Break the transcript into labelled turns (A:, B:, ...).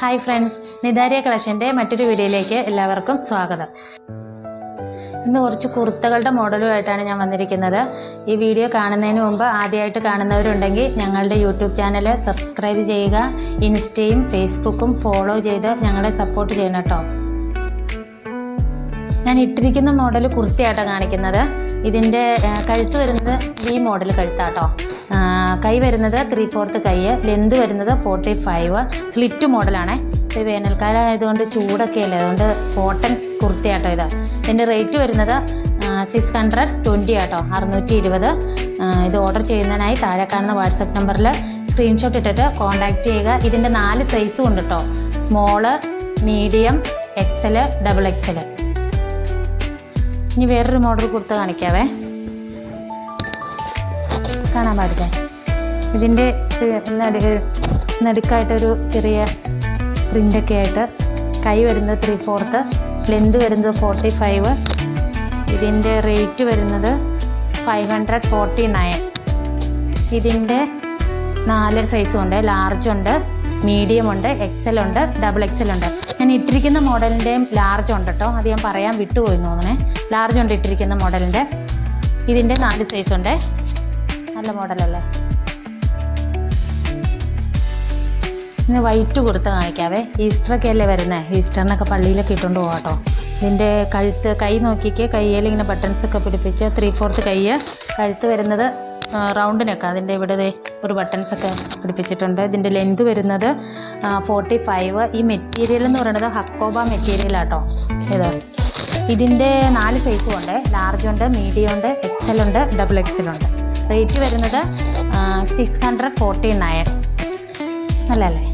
A: Hi friends നിതാരിയ കളക്ഷന്റെ മറ്റൊരു വീഡിയോയിലേക്ക് എല്ലാവർക്കും സ്വാഗതം. ഇന്ന് കുറച്ച് കുർത്തകളുടെ മോഡലുമായിട്ടാണ് ഞാൻ വന്നിരിക്കുന്നത്. ഈ വീഡിയോ കാണുന്നതിന് മുമ്പ് ആദ്യമായിട്ട് കാണുന്നവരുണ്ടെങ്കിൽ ഞങ്ങളുടെ യൂട്യൂബ് ചാനൽ സബ്സ്ക്രൈബ് ചെയ്യുക ഇൻസ്റ്റയും ഫേസ്ബുക്കും ഫോളോ ചെയ്ത് ഞങ്ങളെ സപ്പോർട്ട് ചെയ്യണം കേട്ടോ. ഞാൻ ഇട്ടിരിക്കുന്ന മോഡൽ കുർത്തിയായിട്ടാണ് കാണിക്കുന്നത്. ഇതിന്റെ കഴുത്ത് വരുന്നത് വി മോഡൽ കഴുത്താട്ടോ. കൈ വരുന്നത് ത്രീ ഫോർത്ത് കൈ ലെന്ത് വരുന്നത് ഫോർട്ടി ഫൈവ് സ്ലിറ്റ് മോഡലാണ് ഇത് വേനൽക്കാലം ആയതുകൊണ്ട് ചൂടൊക്കെ അല്ലേ? അതുകൊണ്ട് കോട്ടൺ കുർത്തിയാട്ടോ ഇത്. ഇതിന്റെ റേറ്റ് വരുന്നത് സിക്സ് ഹൺഡ്രഡ് ട്വന്റി ആട്ടോ. അറുന്നൂറ്റി ഇരുപത് ഇത് ഓർഡർ ചെയ്യുന്നതിനായി താഴെ കാണുന്ന വാട്സപ്പ് നമ്പറിൽ സ്ക്രീൻഷോട്ട് ഇട്ടിട്ട് കോൺടാക്റ്റ് ചെയ്യുക. ഇതിന്റെ നാല് സൈസും ഉണ്ട് കേട്ടോ small medium XL double XL ഇനി വേറൊരു മോഡൽ കുർത്ത കാണിക്കാവേ. കാണാൻ പാടില്ലേ? ഇതിന്റെ നടു നടുക്കായിട്ടൊരു ചെറിയ പ്രിന്റൊക്കെ ആയിട്ട് കൈ വരുന്നത് ത്രീ ഫോർത്ത് ലെന്ത് വരുന്നത് ഫോർട്ടി ഫൈവ് ഇതിന്റെ റേറ്റ് വരുന്നത് ഫൈവ് ഹൺഡ്രഡ് ഫോർട്ടി നയൻ ഇതിന്റെ നാല് സൈസും ഉണ്ട് ലാർജ് ഉണ്ട്. മീഡിയം ഉണ്ട് എക്സൽ ഉണ്ട് ഡബിൾ എക്സൽ ഉണ്ട്. ഞാൻ ഇട്ടിരിക്കുന്ന മോഡലിന്റെയും ലാർജ് ഉണ്ട് കേട്ടോ അത് ഞാൻ പറയാൻ വിട്ടുപോയി തോന്നണേ ലാർജ് ഉണ്ട് ഇട്ടിരിക്കുന്ന മോഡലിന്റെ ഇതിന്റെ നാല് സൈസ് ഉണ്ട്. നല്ല മോഡലല്ലേ ഇന്ന് വൈറ്റ് കൊടുത്ത് കാണിക്കാവേ. ഈസ്റ്ററൊക്കെ അല്ലേ വരുന്നത് ഈസ്റ്ററിനൊക്കെ പള്ളിയിലൊക്കെ ഇട്ടുകൊണ്ട് പോകാം കേട്ടോ ഇതിന്റെ കഴുത്ത് കൈ നോക്കിക്ക് കയ്യിൽ ഇങ്ങനെ ബട്ടൺസൊക്കെ പിടിപ്പിച്ച് ത്രീ ഫോർത്ത് കൈ കഴുത്ത് വരുന്നത് റൗണ്ടിനൊക്കെ അതിന്റെ ഇവിടെ ഒരു ബട്ടൺസ് ഒക്കെ പിടിപ്പിച്ചിട്ടുണ്ട്. ഇതിന്റെ ലെന്ത് വരുന്നത് ഫോർട്ടി ഫൈവ് ഈ മെറ്റീരിയൽ എന്ന് പറയുന്നത് ഹക്കോബ മെറ്റീരിയലാട്ടോ ഇത്. ഇതിന്റെ നാല് സൈസും ഉണ്ട്. ലാർജ് ഉണ്ട് മീഡിയം ഉണ്ട് എക്സൽ ഉണ്ട് ഡബിൾ എക്സൽ ഉണ്ട്. റേറ്റ് വരുന്നത് സിക്സ് ഹൺഡ്രഡ് ഫോർട്ടി നയൻ നല്ലല്ലേ